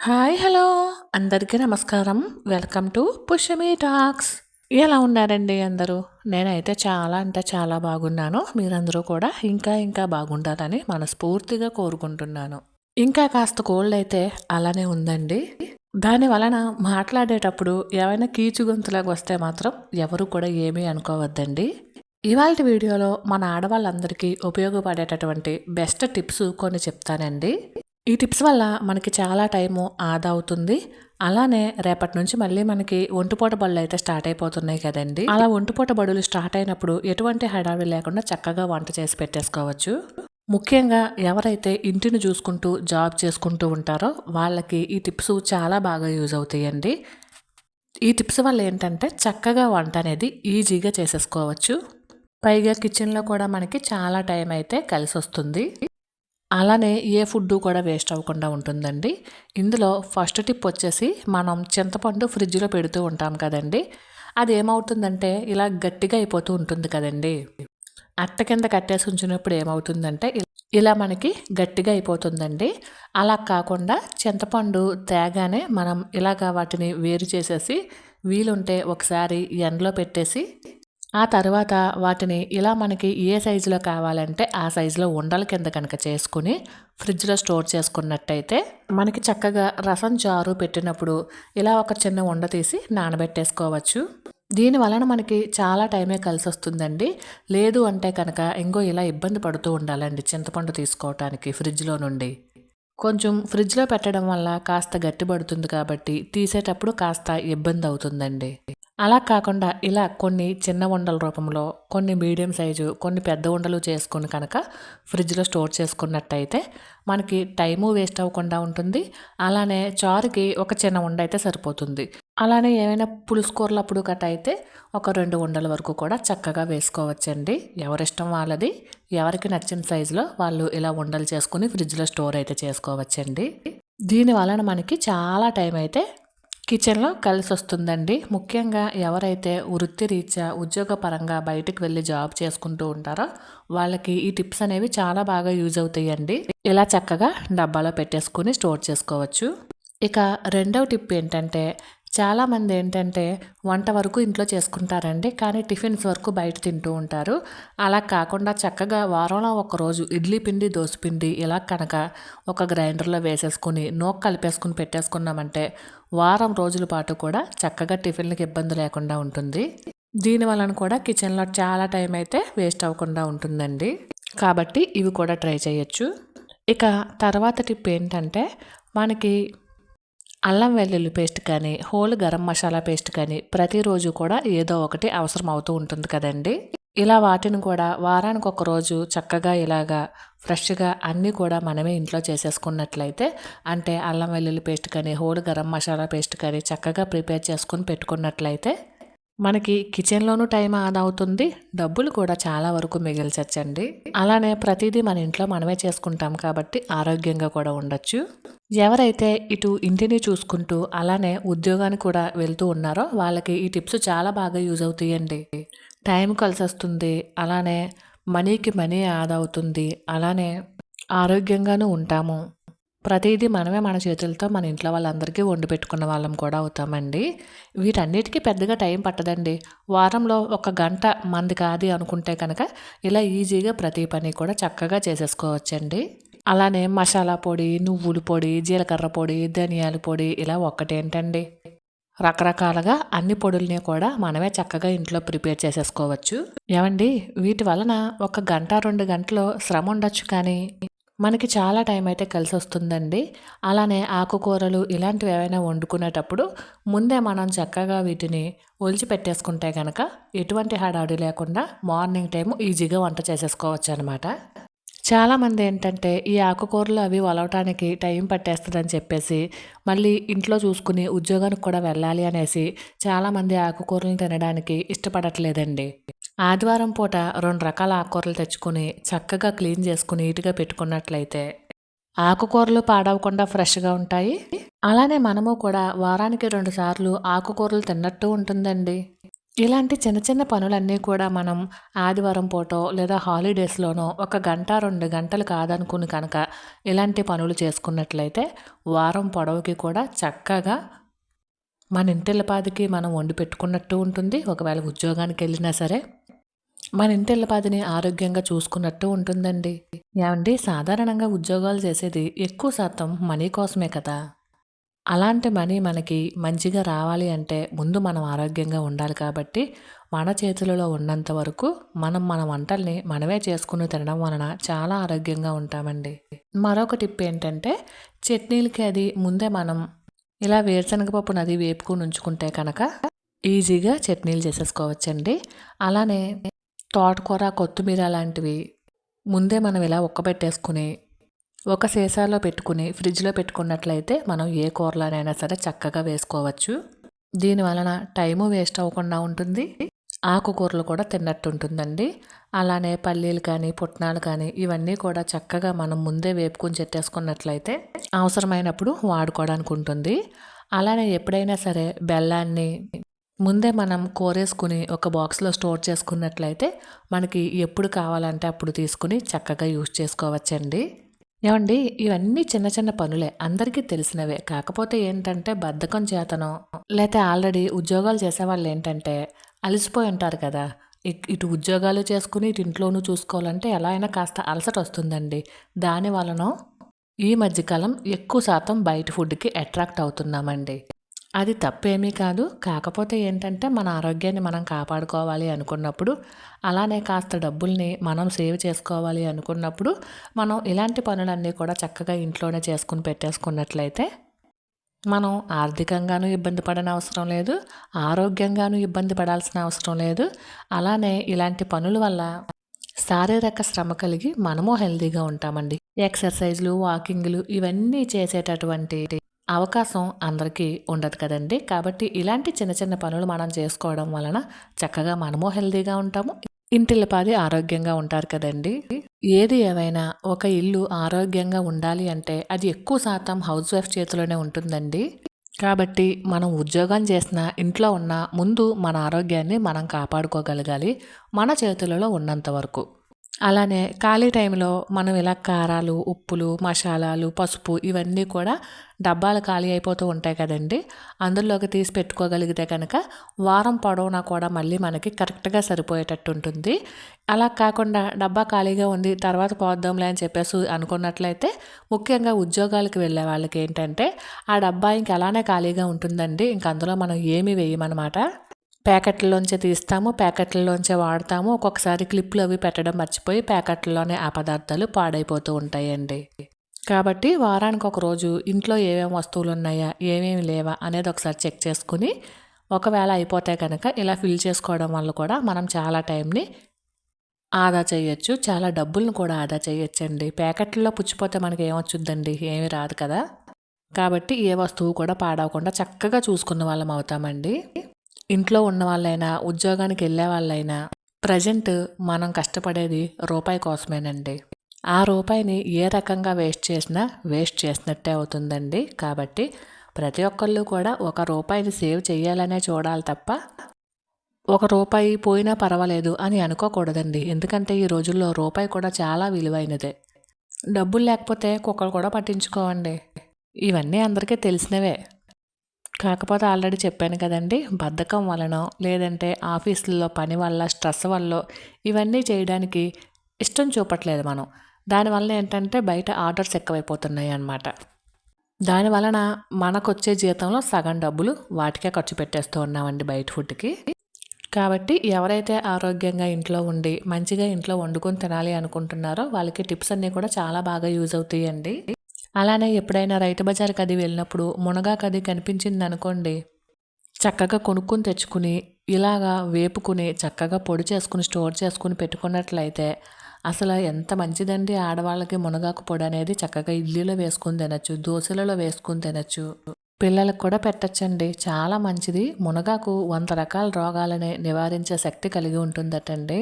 Hi hello. అందరికీ నమస్కారం. Welcome to Pushyami talks. ఎలా ఉన్నారండి అందరూ? నేనైతే చాలా అంటే చాలా బాగున్నాను. మీరందరూ కూడా ఇంకా ఇంకా బాగుండాలని మనస్ఫూర్తిగా కోరుకుంటున్నాను. ఇంకా కాస్త కోల్డ్ అయితే అలానే ఉందండి. దాని వలన మాట్లాడేటప్పుడు ఏమైనా కీచు గొంతులాగా వస్తే మాత్రం ఎవరు కూడా ఏమీ అనుకోవద్దండి. ఇవాళ వీడియోలో మన ఆడవాళ్ళందరికీ ఉపయోగపడేటటువంటి బెస్ట్ టిప్స్ కొన్ని చెప్తానండి. ఈ టిప్స్ వల్ల మనకి చాలా టైము ఆదా అవుతుంది. అలానే రేపటి నుంచి మళ్ళీ మనకి ఒంటిపూట బడులు అయితే స్టార్ట్ అయిపోతున్నాయి కదండి. అలా ఒంటిపూట బడులు స్టార్ట్ అయినప్పుడు ఎటువంటి హడావిడి లేకుండా చక్కగా వంట చేసి పెట్టేసుకోవచ్చు. ముఖ్యంగా ఎవరైతే ఇంటిని చూసుకుంటూ జాబ్ చేసుకుంటూ ఉంటారో వాళ్ళకి ఈ టిప్స్ చాలా బాగా యూజ్ అవుతాయండి. ఈ టిప్స్ వల్ల ఏంటంటే చక్కగా వంట అనేది ఈజీగా చేసేసుకోవచ్చు. పైగా కిచెన్లో కూడా మనకి చాలా టైం అయితే కలిసి వస్తుంది అలానే ఏ ఫుడ్ కూడా వేస్ట్ అవ్వకుండా ఉంటుందండి. ఇందులో ఫస్ట్ టిప్ వచ్చేసి మనం చింతపండు ఫ్రిడ్జ్లో పెడుతూ ఉంటాం కదండి. అది ఏమవుతుందంటే ఇలా గట్టిగా అయిపోతూ ఉంటుంది కదండి. అట్ట కింద కట్టేసి ఉంచినప్పుడు ఏమవుతుందంటే ఇలా మనకి గట్టిగా అయిపోతుందండి. అలా కాకుండా చింతపండు తేగానే మనం ఇలాగ వాటిని వేరు చేసేసి వీలుంటే ఒకసారి ఎండలో పెట్టేసి ఆ తర్వాత వాటిని ఇలా మనకి ఏ సైజులో కావాలంటే ఆ సైజులో ఉండల కింద కనుక చేసుకుని ఫ్రిడ్జ్లో స్టోర్ చేసుకున్నట్టయితే మనకి చక్కగా రసం చారు పెట్టినప్పుడు ఇలా ఒక చిన్న ఉండ తీసి నానబెట్టేసుకోవచ్చు. దీని వలన మనకి చాలా టైమే కలిసి వస్తుందండి లేదు అంటే కనుక ఇంకో ఇలా ఇబ్బంది పడుతూ ఉండాలండి చింతపండు తీసుకోవటానికి ఫ్రిడ్జ్లో నుండి. కొంచెం ఫ్రిడ్జ్లో పెట్టడం వల్ల కాస్త గట్టిపడుతుంది కాబట్టి తీసేటప్పుడు కాస్త ఇబ్బంది అవుతుందండి. అలా కాకుండా ఇలా కొన్ని చిన్న ఉండల రూపంలో కొన్ని మీడియం సైజు కొన్ని పెద్ద ఉండలు చేసుకొని కనుక ఫ్రిడ్జ్లో స్టోర్ చేసుకున్నట్టయితే మనకి టైము వేస్ట్ అవ్వకుండా ఉంటుంది. అలానే చారుకి ఒక చిన్న ఉండ అయితే సరిపోతుంది. అలానే ఏమైనా పులుసు అప్పుడు గట్ట అయితే ఒక రెండు ఉండల వరకు కూడా చక్కగా వేసుకోవచ్చండి. ఎవరిష్టం వాళ్ళది ఎవరికి నచ్చిన సైజులో వాళ్ళు ఇలా ఉండలు చేసుకుని ఫ్రిడ్జ్లో స్టోర్ అయితే చేసుకోవచ్చండి. దీని వలన మనకి చాలా టైం అయితే కిచెన్లో కలిసి వస్తుందండి ముఖ్యంగా ఎవరైతే వృత్తిరీత్యా ఉద్యోగపరంగా బయటకు వెళ్ళి జాబ్ చేసుకుంటూ ఉంటారో వాళ్ళకి ఈ టిప్స్ అనేవి చాలా బాగా యూజ్ అవుతాయండి. ఇలా చక్కగా డబ్బాలో పెట్టేసుకుని స్టోర్ చేసుకోవచ్చు. ఇక రెండవ టిప్ ఏంటంటే చాలామంది ఏంటంటే వంట వరకు ఇంట్లో చేసుకుంటారండి కానీ టిఫిన్స్ వరకు బయట తింటూ ఉంటారు. అలా కాకుండా చక్కగా వారంలో ఒకరోజు ఇడ్లీ పిండి పిండి ఇలా కనుక ఒక గ్రైండర్లో వేసేసుకుని నోక్ కలిపేసుకుని పెట్టేసుకున్నామంటే వారం రోజుల పాటు కూడా చక్కగా టిఫిన్లకు ఇబ్బంది లేకుండా ఉంటుంది. దీని వలన కూడా కిచెన్లో చాలా టైం అయితే వేస్ట్ అవ్వకుండా ఉంటుందండి. కాబట్టి ఇవి కూడా ట్రై చేయొచ్చు. ఇక తర్వాత టిప్ ఏంటంటే మనకి అల్లం వెల్లుల్లి పేస్ట్ కానీ హోల్ గరం మసాలా పేస్ట్ కానీ ప్రతిరోజు కూడా ఏదో ఒకటి అవసరం అవుతూ ఉంటుంది కదండి. ఇలా వాటిని కూడా వారానికి ఒక రోజు చక్కగా ఇలాగా ఫ్రెష్గా అన్నీ కూడా మనమే ఇంట్లో చేసేసుకున్నట్లయితే అంటే అల్లం వెల్లుల్లి పేస్ట్ కానీ హోల్ గరం మసాలా పేస్ట్ కానీ చక్కగా ప్రిపేర్ చేసుకుని పెట్టుకున్నట్లయితే మనకి కిచెన్లోనూ టైం ఆదా అవుతుంది. డబ్బులు కూడా చాలా వరకు మిగిల్చచ్చండి. అలానే ప్రతిదీ మన ఇంట్లో మనమే చేసుకుంటాం కాబట్టి ఆరోగ్యంగా కూడా ఉండొచ్చు. ఎవరైతే ఇటు ఇంటిని చూసుకుంటూ అలానే ఉద్యోగానికి కూడా వెళ్తూ ఉన్నారో వాళ్ళకి ఈ టిప్స్ చాలా బాగా యూజ్ అవుతాయండి. టైం కలిసి వస్తుంది అలానే మనీకి మనీ ఆదా అవుతుంది అలానే ఆరోగ్యంగానూ ఉంటాము. ప్రతిదీ మనమే మన చేతులతో మన ఇంట్లో వాళ్ళందరికీ వండి పెట్టుకున్న వాళ్ళం కూడా అవుతామండి. వీటన్నిటికీ పెద్దగా టైం పట్టదండి. వారంలో ఒక గంట మంది కాదు అనుకుంటే కనుక ఇలా ఈజీగా ప్రతి పని కూడా చక్కగా చేసేసుకోవచ్చండి. అలానే మసాలా పొడి నువ్వుల పొడి జీలకర్ర పొడి ధనియాల పొడి ఇలా ఒక్కటేంటండి రకరకాలుగా అన్ని పొడుల్ని కూడా మనమే చక్కగా ఇంట్లో ప్రిపేర్ చేసేసుకోవచ్చు. ఏమండి? వీటి వలన ఒక గంట రెండు గంటలు శ్రమ ఉండొచ్చు కానీ మనకి చాలా టైం అయితే కలిసి వస్తుందండి అలానే ఆకుకూరలు ఇలాంటివి ఏవైనా వండుకునేటప్పుడు ముందే మనం చక్కగా వీటిని ఒలిచి పెట్టేసుకుంటే కనుక ఎటువంటి హడాడి లేకుండా మార్నింగ్ టైం ఈజీగా వంట చేసేసుకోవచ్చు అనమాట చాలామంది ఏంటంటే ఈ ఆకుకూరలు అవి వలవటానికి టైం పట్టేస్తుందని చెప్పేసి మళ్ళీ ఇంట్లో చూసుకుని ఉద్యోగానికి కూడా వెళ్ళాలి అనేసి చాలామంది ఆకుకూరలు తినడానికి ఇష్టపడట్లేదండి. ఆదివారం పూట రెండు రకాల ఆకుకూరలు తెచ్చుకొని చక్కగా క్లీన్ చేసుకుని నీట్గా పెట్టుకున్నట్లయితే ఆకుకూరలు పాడవకుండా ఫ్రెష్గా ఉంటాయి అలానే మనము కూడా వారానికి రెండు సార్లు ఆకుకూరలు తిన్నట్టు ఉంటుందండి ఇలాంటి చిన్న చిన్న పనులన్నీ కూడా మనం ఆదివారం పూటో లేదా హాలిడేస్‌లోనో ఒక గంట, రెండు గంటలు కాదనుకుని కనుక ఇలాంటి పనులు చేసుకున్నట్లయితే వారం పొడవుకి కూడా చక్కగా మన ఇంటిల్లపాదికి మనం వండి పెట్టుకున్నట్టు ఉంటుంది. ఒకవేళ ఉద్యోగానికి వెళ్ళినా సరే మన ఇంటిల్లపాదిని ఆరోగ్యంగా చూసుకున్నట్టు ఉంటుందండి. ఏమండి సాధారణంగా ఉద్యోగాలు చేసేది ఎక్కువ శాతం మనీ కోసమే కదా! అలాంటి మనీ మనకి మంచిగా రావాలి అంటే ముందు మనం ఆరోగ్యంగా ఉండాలి కాబట్టి మన చేతులలో ఉన్నంత వరకు మనం మన వంటల్ని మనమే చేసుకుని తినడం వలన చాలా ఆరోగ్యంగా ఉంటామండి మరొక టిప్ ఏంటంటే చట్నీలకి అది ముందే మనం ఇలా వేరుశనగ పప్పును అది వేపుకుని ఉంచుకుంటే కనుక ఈజీగా చట్నీలు చేసేసుకోవచ్చండి అలానే తోటకూర కొత్తిమీర లాంటివి ముందే మనం ఇలా ఉక్కబెట్టేసుకుని ఒక సీసాలో పెట్టుకుని ఫ్రిడ్జ్లో పెట్టుకున్నట్లయితే మనం ఏ కూరలోనైనా సరే చక్కగా వేసుకోవచ్చు. దీని వలన టైము వేస్ట్ అవ్వకుండా ఉంటుంది. ఆకుకూరలు కూడా తిన్నట్టు ఉంటుందండి అలానే పల్లీలు కానీ పుట్నాలు కానీ ఇవన్నీ కూడా చక్కగా మనం ముందే వేపుకొని చెట్టేసుకున్నట్లయితే అవసరమైనప్పుడు వాడుకోవడానికి ఉంటుంది. అలానే ఎప్పుడైనా సరే బెల్లాన్ని ముందే మనం కోరేసుకుని ఒక బాక్స్లో స్టోర్ చేసుకున్నట్లయితే మనకి ఎప్పుడు కావాలంటే అప్పుడు తీసుకుని చక్కగా యూజ్ చేసుకోవచ్చండి. ఏమండి ఇవన్నీ చిన్న చిన్న పనులే. అందరికీ తెలిసినవే. కాకపోతే ఏంటంటే బద్ధకం చేతనో లేకపోతే ఆల్రెడీ ఉద్యోగాలు చేసేవాళ్ళు ఏంటంటే అలసిపోయి ఉంటారు కదా. ఇటు ఉద్యోగాలు చేసుకుని ఇటు ఇంట్లోనూ చూసుకోవాలంటే ఎలా అయినా కాస్త అలసట వస్తుందండి. దాని వలన ఈ మధ్యకాలం ఎక్కువ శాతం బయట ఫుడ్కి అట్రాక్ట్ అవుతున్నామండి. అది తప్పేమీ కాదు. కాకపోతే ఏంటంటే మన ఆరోగ్యాన్ని మనం కాపాడుకోవాలి అనుకున్నప్పుడు అలానే కాస్త డబ్బుల్ని మనం సేవ్ చేసుకోవాలి అనుకున్నప్పుడు మనం ఇలాంటి పనులన్నీ కూడా చక్కగా ఇంట్లోనే చేసుకుని పెట్టేసుకున్నట్లయితే మనం ఆర్థికంగానూ ఇబ్బంది పడని అవసరం లేదు ఆరోగ్యంగానూ ఇబ్బంది పడాల్సిన అవసరం లేదు. అలానే ఇలాంటి పనుల వల్ల శారీరక శ్రమ కలిగి మనము హెల్తీగా ఉంటామండి. ఎక్సర్సైజ్లు వాకింగ్లు ఇవన్నీ చేసేటటువంటి అవకాశం అందరికీ ఉండదు కదండి. కాబట్టి ఇలాంటి చిన్న చిన్న పనులు మనం చేసుకోవడం వలన చక్కగా మనము హెల్తీగా ఉంటాము. ఇంటిల్లపాది ఆరోగ్యంగా ఉంటారు కదండి. ఏది ఏవైనా ఒక ఇల్లు ఆరోగ్యంగా ఉండాలి అంటే అది ఎక్కువ శాతం హౌస్ వైఫ్ చేతిలోనే ఉంటుందండి. కాబట్టి మనం ఉద్యోగం చేసిన ఇంట్లో ఉన్న ముందు మన ఆరోగ్యాన్ని మనం కాపాడుకోగలగాలి. మన చేతులలో ఉన్నంత వరకు. అలానే ఖాళీ టైంలో మనం ఇలా కారాలు ఉప్పులు మసాలాలు పసుపు ఇవన్నీ కూడా డబ్బాలు ఖాళీ అయిపోతూ ఉంటాయి కదండి. అందులోకి తీసి పెట్టుకోగలిగితే కనుక వారం పొడవునా కూడా మళ్ళీ మనకి కరెక్ట్గా సరిపోయేటట్టు ఉంటుంది. అలా కాకుండా డబ్బా ఖాళీగా ఉంది తర్వాత పోద్దాంలే అని చెప్పేసి అనుకున్నట్లయితే ముఖ్యంగా ఉద్యోగాలకు వెళ్ళే వాళ్ళకి ఏంటంటే ఆ డబ్బా ఇంక అలానే ఖాళీగా ఉంటుందండి. ఇంక అందులో మనం ఏమీ వేయమన్నమాట. ప్యాకెట్లలోంచి తీస్తాము ప్యాకెట్లలోంచే వాడతాము. ఒక్కొక్కసారి క్లిప్లు అవి పెట్టడం మర్చిపోయి ప్యాకెట్లలోనే ఆ పదార్థాలు పాడైపోతూ ఉంటాయండి. కాబట్టి వారానికి ఒక రోజు ఇంట్లో ఏమేమి వస్తువులు ఉన్నాయా ఏమేమి లేవా అనేది ఒకసారి చెక్ చేసుకుని ఒకవేళ అయిపోతే కనుక ఇలా ఫిల్ చేసుకోవడం వల్ల కూడా మనం చాలా టైంని ఆదా చేయొచ్చు. చాలా డబ్బులను కూడా ఆదా చేయొచ్చండి. ప్యాకెట్లలో పుచ్చిపోతే మనకి ఏమొచ్చుద్దండి ఏమీ రాదు కదా. కాబట్టి ఏ వస్తువు కూడా పాడవకుండా చక్కగా చూసుకున్న వాళ్ళం అవుతామండి. ఇంట్లో ఉన్న వాళ్ళైనా ఉద్యోగానికి వెళ్ళే వాళ్ళైనా ప్రజెంట్ మనం కష్టపడేది రూపాయి కోసమేనండి. ఆ రూపాయిని ఏ రకంగా వేస్ట్ చేసినా వేస్ట్ చేసినట్టే అవుతుందండి. కాబట్టి ప్రతి ఒక్కళ్ళు కూడా ఒక రూపాయిని సేవ్ చేయాలనే చూడాలి తప్ప ఒక రూపాయి పోయినా పర్వాలేదు అని అనుకోకూడదండి. ఎందుకంటే ఈ రోజుల్లో రూపాయి కూడా చాలా విలువైనదే. డబ్బులు లేకపోతే కుక్కలు కూడా పట్టించుకోవండి. ఇవన్నీ అందరికీ తెలిసినవే. కాకపోతే ఆల్రెడీ చెప్పాను కదండి బద్ధకం వలన లేదంటే ఆఫీసుల్లో పని వల్ల స్ట్రెస్ వల్ల ఇవన్నీ చేయడానికి ఇష్టం చూపట్లేదు మనం. దానివల్ల ఏంటంటే బయట ఆర్డర్స్ ఎక్కువైపోతున్నాయి అన్నమాట. దాని వలన మనకు వచ్చే జీతంలో సగం డబ్బులు వాటికే ఖర్చు పెట్టేస్తూ ఉన్నామండి బయట ఫుడ్కి. కాబట్టి ఎవరైతే ఆరోగ్యంగా ఇంట్లో ఉండి మంచిగా ఇంట్లో వండుకొని తినాలి అనుకుంటున్నారో వాళ్ళకి టిప్స్ అన్నీ కూడా చాలా బాగా యూజ్ అవుతాయండి. అలానే ఎప్పుడైనా రైతు బజార్కి అది వెళ్ళినప్పుడు మునగాకు అది కనిపించింది అనుకోండి చక్కగా కొనుక్కొని తెచ్చుకుని ఇలాగా వేపుకుని చక్కగా పొడి చేసుకుని స్టోర్ చేసుకుని పెట్టుకున్నట్లయితే అసలు ఎంత మంచిదండి ఆడవాళ్ళకి మునగాకు పొడి అనేది. చక్కగా ఇడ్లీలో వేసుకుని తినచ్చు దోశలలో వేసుకుని తినచ్చు. పిల్లలకు కూడా పెట్టచ్చండి. చాలా మంచిది. మునగాకు వంద రకాల రోగాలని నివారించే శక్తి కలిగి ఉంటుందటండి.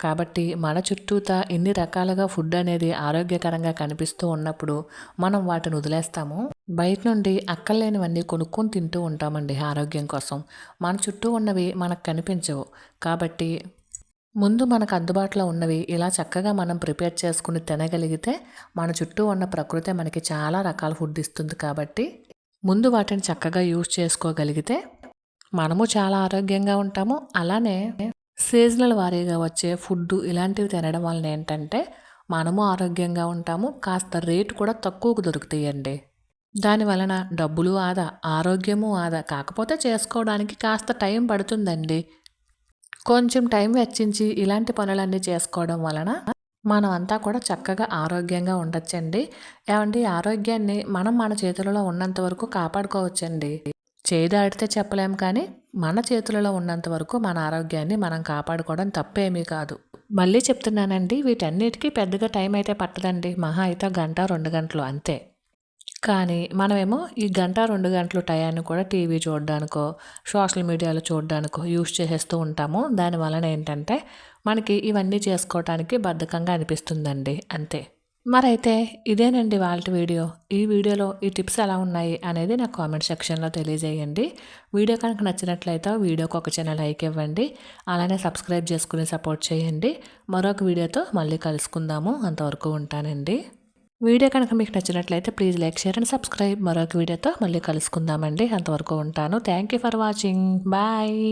కాబట్టి మన చుట్టూతా ఎన్ని రకాలుగా ఫుడ్ అనేది ఆరోగ్యకరంగా కనిపిస్తూ ఉన్నప్పుడు మనం వాటిని వదిలేస్తాము. బయట నుండి అక్కర్లేనివన్నీ కొనుక్కొని తింటూ ఉంటామండి ఆరోగ్యం కోసం. మన చుట్టూ ఉన్నవి మనకు కనిపించవు. కాబట్టి ముందు మనకు అందుబాటులో ఉన్నవి ఇలా చక్కగా మనం ప్రిపేర్ చేసుకుని తినగలిగితే మన చుట్టూ ఉన్న ప్రకృతి మనకి చాలా రకాల ఫుడ్ ఇస్తుంది కాబట్టి ముందు వాటిని చక్కగా యూజ్ చేసుకోగలిగితే మనము చాలా ఆరోగ్యంగా ఉంటాము. అలానే సీజనల్ వారీగా వచ్చే ఫుడ్ ఇలాంటివి తినడం వలన ఏంటంటే మనము ఆరోగ్యంగా ఉంటాము కాస్త రేటు కూడా తక్కువకు దొరుకుతాయండి. దాని వలన డబ్బులు ఆదా ఆరోగ్యము ఆదా కాకపోతే చేసుకోవడానికి కాస్త టైం పడుతుందండి. కొంచెం టైం వెచ్చించి ఇలాంటి పనులన్నీ చేసుకోవడం వలన మనం అంతా కూడా చక్కగా ఆరోగ్యంగా ఉండొచ్చండి. ఏమండి ఆరోగ్యాన్ని మనం మన చేతులలో ఉన్నంత వరకు కాపాడుకోవచ్చండి. చేయి చెప్పలేం కానీ మన చేతులలో ఉన్నంత వరకు మన ఆరోగ్యాన్ని మనం కాపాడుకోవడం తప్పేమీ కాదు. మళ్ళీ చెప్తున్నానండి వీటన్నిటికీ పెద్దగా టైం అయితే పట్టదండి. మహా అయితే గంట రెండు గంటలు అంతే. కానీ మనమేమో ఈ గంట రెండు గంటలు టయాన్ని కూడా టీవీ చూడడానికో సోషల్ మీడియాలో చూడడానికో యూస్ చేసేస్తూ ఉంటాము. దాని వలన ఏంటంటే మనకి ఇవన్నీ చేసుకోవటానికి బద్ధకంగా అనిపిస్తుందండి. అంతే. మరైతే ఇదేనండి వాళ్ళ వీడియో. ఈ వీడియోలో ఈ టిప్స్ ఎలా ఉన్నాయి అనేది నాకు కామెంట్ సెక్షన్లో తెలియజేయండి. వీడియో కనుక నచ్చినట్లయితే వీడియోకి ఒక చిన్న లైక్ ఇవ్వండి. అలానే సబ్స్క్రైబ్ చేసుకుని సపోర్ట్ చేయండి. మరొక వీడియోతో మళ్ళీ కలుసుకుందాము. అంతవరకు ఉంటానండి. వీడియో కనుక మీకు నచ్చినట్లయితే please like share and subscribe. మరొక వీడియోతో మళ్ళీ కలుసుకుందామండి. అంతవరకు ఉంటాను. Thank you for watching. Bye.